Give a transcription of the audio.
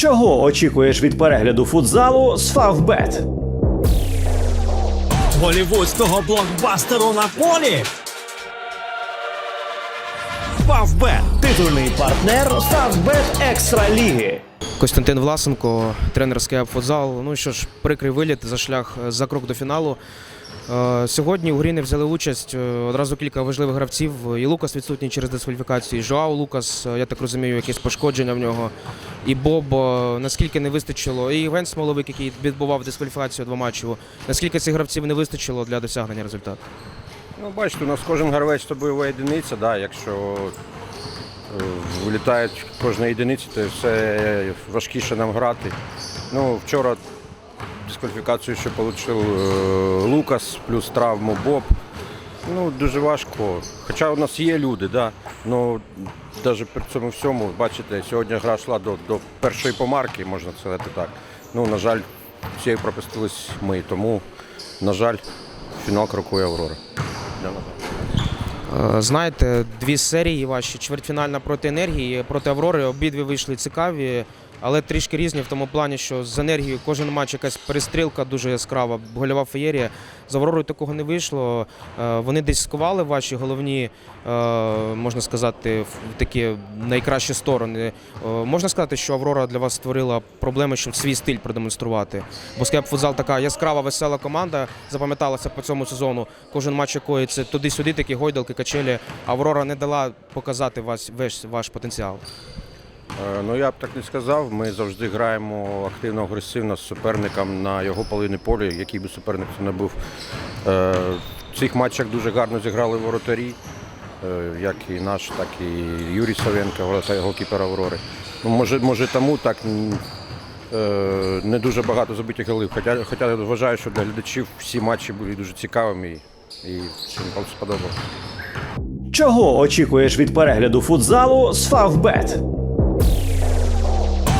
Чого очікуєш від перегляду футзалу з Фавбет? голівудського блокбастеру на полі. Фавбет Титульний партнер Фавбет Екстра Ліги. Костянтин Власенко, тренерський футзал. Ну що ж, прикрий виліт за шлях за крок до фіналу. Е, Сьогодні у грі не взяли участь е, одразу кілька важливих гравців. І Лукас відсутній через дискваліфікацію, і Жоау Лукас, е, я так розумію, якесь пошкодження в нього. І Боб, е, наскільки не вистачило, і Євген Смоловик, який відбував дискваліфікацію два матчі. Наскільки цих гравців не вистачило для досягнення результату? Ну, бачите, у нас кожен гравець то бойова одиниця, да, якщо е, вилітають кожна єдиниця, то все важкіше нам грати. Ну, вчора дискваліфікацію ще отримав Лукас, плюс травму Боб. Ну, дуже важко. Хоча у нас є люди, да. ну, навіть при цьому всьому, бачите, сьогодні гра йшла до, до першої помарки, можна сказати так. Ну, на жаль, цією пропустились ми, тому, на жаль, фінал крокує Аврора. Е, Знаєте, дві серії ваші чвертьфінальна проти енергії, проти Аврори. Обидві вийшли цікаві, але трішки різні в тому плані, що з енергією кожен матч якась перестрілка дуже яскрава, гольова феєрія. З Авророю такого не вийшло. Е, Вони десь сковали ваші головні, е, можна сказати, такі найкращі сторони. Е, Можна сказати, що Аврора для вас створила проблеми, щоб свій стиль продемонструвати. Бо Скеп футзал така яскрава, весела команда, запам'яталася по цьому сезону. Кожен матч якої це туди-сюди, такі гойдалки, качелі. Аврора не дала показати весь ваш потенціал. Е, Ну я б так не сказав. Ми завжди граємо активно, агресивно з суперником на його половині полі, який би суперник це не був. Е, В цих матчах дуже гарно зіграли воротарі, е, як і наш, так і Юрій Савенко, голкіпер Аврори. Ну, може, може тому так не дуже багато забитих голів. Хоча, хоча вважаю, що для глядачів всі матчі були дуже цікавими і, всім сподобалося. Чого очікуєш від перегляду футзалу з Фавбет?